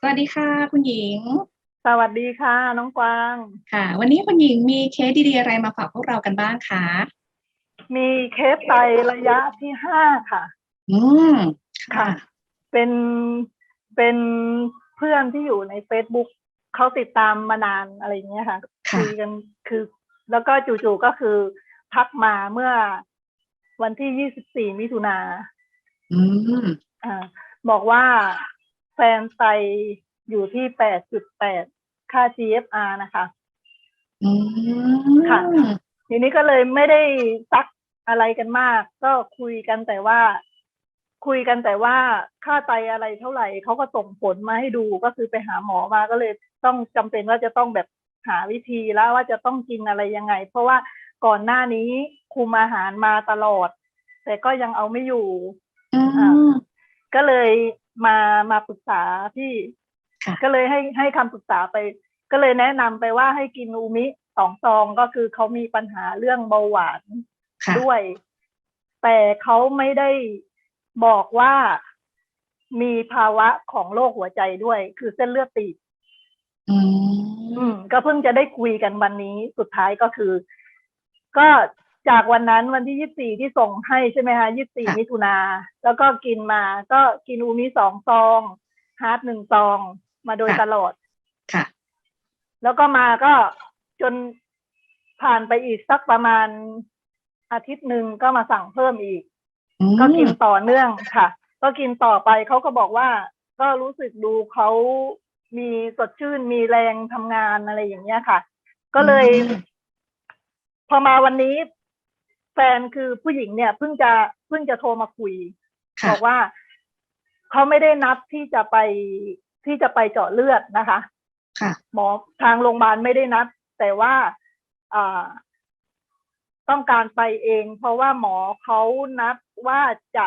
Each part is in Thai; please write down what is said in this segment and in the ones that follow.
สวัสดีค่ะ คุณหญิง สวัสดีค่ะ น้องกวาง ค่ะ วันนี้คุณหญิงมีเคสดีๆอะไรมาฝากพวกเรากันบ้างคะ มีเคสไตระยะที่ห้าค่ะ อืมค่ะ เป็นเป็นเพื่อนที่อยู่ใน Facebook เขาติดตามมานานอะไรอย่างเงี้ยค่ะค่ะคุยกันคือ แล้วก็จู่ๆก็คือทักมาเมื่อวันที่24มิถุนาอืมอ่าบอกว่า แฟนไตอยู่ที่8.8ค่า GFR นะคะ อืมค่ะ ทีนี้ก็เลยไม่ได้ซักอะไรกันมาก ก็คุยกันแต่ว่า คุยกันแต่ว่าค่าไตอะไรเท่าไหร่เขาก็ส่งผลมาให้ดูก็คือไปหาหมอมาก็เลยต้องจำเป็นว่าจะต้องแบบหาวิธีแล้วว่าจะต้องกินอะไรยังไง เพราะว่าก่อนหน้านี้คุมอาหารมาตลอด แต่ก็ยังเอาไม่อยู่ อืม ก็เลย มามาปรึกษาพี่ ค่ะ ก็เลยให้ให้คำปรึกษาไป ก็เลยแนะนำไปว่าให้กินอูมิสองซองก็คือเขามีปัญหาเรื่องเบาหวาน ค่ะ ด้วย แต่เขาไม่ได้บอกว่ามีภาวะของโรคหัวใจด้วย คือเส้นเลือดตีบอือืมมก็เพิ่งจะได้คุยกันวันนี้ สุดท้ายก็คือ ก็ จากวันนั้นวันที่ยี่สี่ที่ส่งให้ใช่ไหมคะยี่สี่มิถุนาแล้วก็กินมาก็กินอูมิสองซองฮาร์ดหนึ่งซองมาโดยตลอดค่ะ แล้วก็มาก็จนผ่านไปอีกสักประมาณอาทิตย์หนึ่งก็มาสั่งเพิ่มอีกอืมก็กินต่อเนื่องค่ะ ก็กินต่อไปเขาก็บอกว่า ก็รู้สึกดูเขามีสดชื่นมีแรงทำงานอะไรอย่างเงี้ยค่ะ ก็เลยอืมพอมาวันนี้ แฟนคือผู้หญิงเนี่ยเพิ่งจะเพิ่งจะโทรมาคุยค่ะบอกว่าเขาไม่ได้นัดที่จะไปที่จะไปเจาะเลือดนะคะค่ะหมอทางโรงพยาบาลไม่ได้นัด แต่ว่าอ่าต้องการไปเอง เพราะว่าหมอเขานัดว่าจะ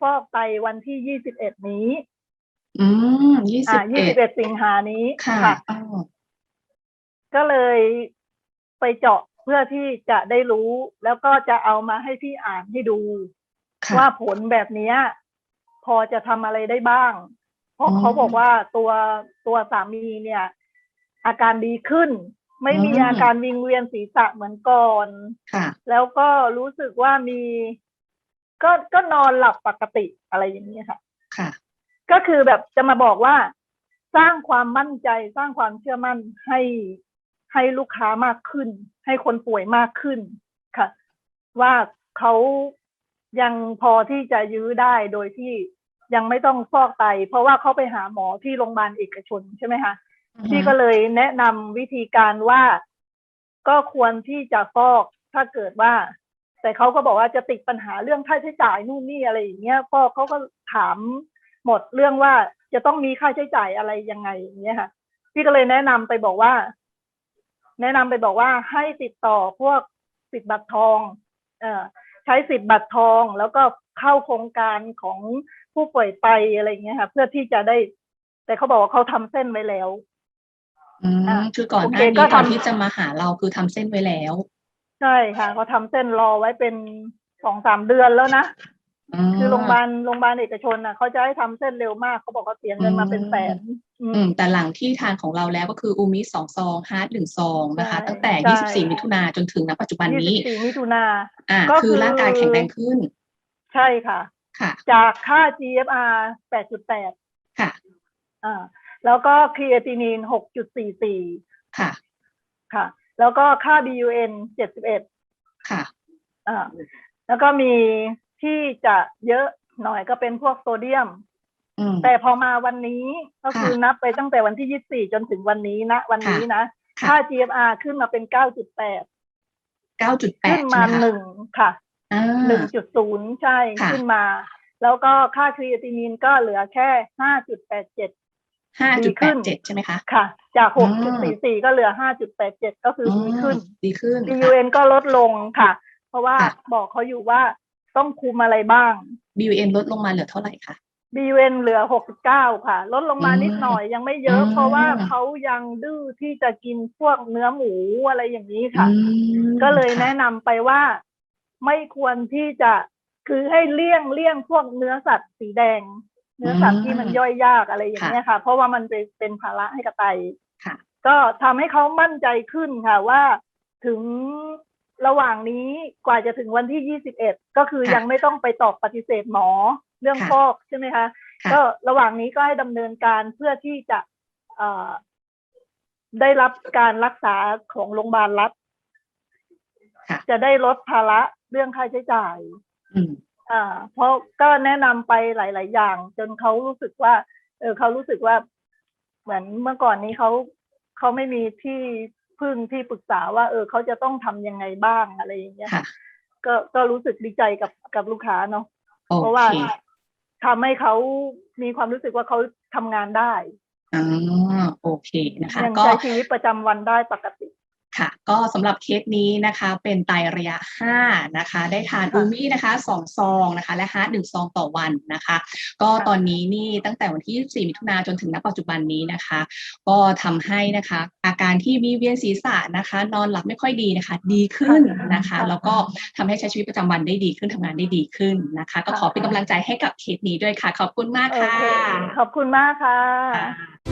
ฟอกไตวันที่ยี่สิบเอ็ดนี้ อืมยี่สิอ่าบยี่เอ็สิดบเอ็ดสิงหานี้ค่ะอ้าวก็เลยไปเจาะ เพื่อที่จะได้รู้แล้วก็จะเอามาให้พี่อ่านให้ดูค่ะว่าผลแบบเนี้ยพอจะทำอะไรได้บ้าง เพราะอืมเขาบอกว่าตัวตัวสามีเนี่ย อาการดีขึ้น ไม่มีอืมอาการวิงเวียนศีรษะเหมือนก่อนค่ะแล้วก็รู้สึกว่ามี ก็ก็นอนหลับปกติอะไรอย่างนี้ยค่ะ ค่ะ ก็คือแบบจะมาบอกว่า สร้างความมั่นใจสร้างความเชื่อมั่นให้ ให้ลูกค้ามากขึ้น ให้คนป่วยมากขึ้นค่ะ ว่าเขายังพอที่จะยื้อได้โดยที่ยังไม่ต้องฟอกไต เพราะว่าเขาไปหาหมอที่โรงพยาบาลเอกชนใช่ไหมคะพี่ก็เลยแนะนำวิธีการว่าก็ควรที่จะฟอกถ้าเกิดว่า แต่เขาก็บอกว่าจะติดปัญหาเรื่องค่าใช้จ่ายนู่นนี่อะไรอย่างเงี้ยฟอกเขาก็ถามหมดเรื่องว่าจะต้องมีค่าใช้จ่ายอะไรยังไงอย่างเงี้ยค่ะ พี่ก็เลยแนะนำไปบอกว่า แนะนำไปบอกว่าให้ติดต่อพวกสิทธิ์บัตรทองเอ่อใช้สิทธิ์บัตรทอง แล้วก็เข้าโครงการของผู้ป่วยไตอะไรอย่างเงี้ยค่ะ เพื่อที่จะได้ แต่เขาบอกว่าเขาทำเส้นไว้แล้วอืมอะคือก่อนโอหเคน้าก็นี้ก่อนทำที่จะมาหาเราคือทำเส้นไว้แล้ว ใช่ค่ะเขาทำเส้นรอไว้เป็นสองสามเดือนแล้วนะคือโรงพยาบาลโรงพยาบาลเอกชนน่ะเขาจะให้ทำเส้นเร็วมากเขาบอกเขาเสียเงินมาเป็นแสน อืมอืมแต่หลังที่ทานของเราแล้วก็คืออูมิสองซองฮาร์ดหนึ่งซองนะคะใช่ตั้งแต่ใช่ยี่สิบสี่มิถุนาจนถึงณปัจจุบันยี่นี้สิบสี่มิถุนาอ่าก็คือคือร่างกายแข็งแรงขึ้น ใช่ค่ะ ค่ะ จากค่า GFR 8.8ค่ะอ่าแล้วก็ครีเอตินิน6.44ค่ะ ค่ะ แล้วก็ค่า BUN 71ค่ะอ่าแล้วก็มีที่จะเยอะหน่อยก็เป็นพวกโซเดียมอืม แต่พอมาวันนี้ก็ค่ะคือนับไปตั้งแต่วันที่24จนถึงวันนี้นะ วันนี้นะค่ะค่า GFR ขึ้นมาเป็น9.8เก้าจุดแปขึ้ดนใช่มาไหมคะหนึ่งค่ะอ่าหนึ่งจุดศูนย์ใช่ค่ะขึ้นมา แล้วก็ค่าครีเอตินินก็เหลือแค่5.87ห้าดีจุดขึ้แปดนเจ็ดใช่ไหมคะค่ะ จากอืม6.44ก็เหลือ5.87ก็คือดีขึ้นอืมดีขึ้นค่ะ BUN ก็ลดลงค่ะ เพราะว่าค่ะบอกเขาอยู่ว่าต้องคุมอะไรบ้าง BUN ลดลงมาเหลือเท่าไหร่คะ BUN เหลือ69ค่ะ ลดลงมาอืมนิดหน่อยยังไม่เยอะอืมเพราะว่าเขายังดื้อที่จะกินพวกเนื้อหมูอะไรอย่างนี้ค่ะอืมก็เลยค่ะแนะนำไปว่าไม่ควรที่จะคือให้เลี่ยงเลี่ยงพวกเนื้อสัตว์สีแดง เนื้อสัตว์อืมที่มันย่อยยากอะไรอย่างเงี้ยค่ะ เพราะว่ามันเป็นเป็นภาระให้กับไตค่ะก็ทำให้เขามั่นใจขึ้นค่ะว่าถึงระหว่างนี้กว่าจะถึงวันที่21ก็คือค่ะยังไม่ต้องไปตอบปฏิเสธหมอ เรื่องค่ะฟอกใช่ไหมคะค่ะก็ระหว่างนี้ก็ให้ดำเนินการเพื่อที่จะเอ่อได้รับการรักษาของโรงพยาบาลรัฐค่ะจะได้ลดภาระเรื่องค่าใช้จ่ายอืมอ่า เพราะก็แนะนำไปหลาย ๆ อย่าง จนเขารู้สึกว่า เออเขารู้สึกว่า เหมือนเมื่อก่อนนี้เขาเขาไม่มีที่พึ่งที่ปรึกษาว่า เออเขาจะต้องทำยังไงบ้างอะไรอย่างเงี้ยค่ะก็ก็รู้สึกดีใจกับกับลูกค้าเนาะโอเพราะว่าเค ทำให้เขามีความรู้สึกว่าเขาทำงานได้อ่าโอเคนะคะยังก็ใช้ชีวิตประจำวันได้ปกติ ค่ะ ก็สำหรับเคสนี้นะคะ เป็นไตระยะ 5 นะคะ ได้ทานค่ะอูมินะคะ2ซองนะคะ และฮาร์ดหนึ่งซองต่อวันนะคะ ก็ค่ะตอนนี้นี่ตั้งแต่วันที่ 24 มิถุนายนจนถึงณปัจจุบันนี้นะคะ ก็ทำให้นะคะ อาการที่มีเวียนศีรษะนะคะ นอนหลับไม่ค่อยดีนะคะ ดีขึ้นนะคะ แล้วก็ทำให้ใช้ชีวิตประจำวันได้ดีขึ้นทำงานได้ดีขึ้นนะคะ ก็ขอเป็นกำลังใจให้กับเคสนี้ด้วยค่ะ ขอบคุณมากโอค่ะเคขอบคุณมากค่ะ